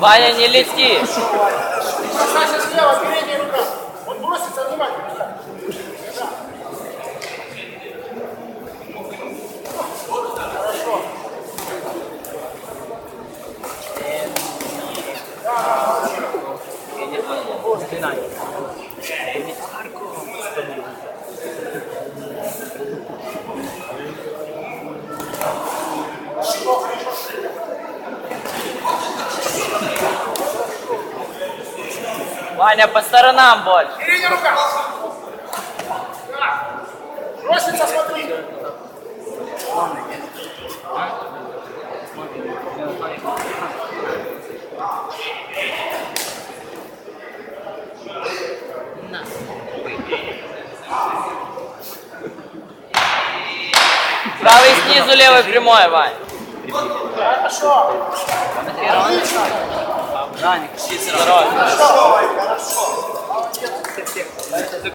Ваня, не лети. Саша слева, передняя рука. Он бросится, внимательно. Ваня, по сторонам больше. Передняя рука. Да. Бросится, смотри. Правый снизу, левый прямой, Вань. Хорошо. Раник. Здравствуйте. Здравствуйте.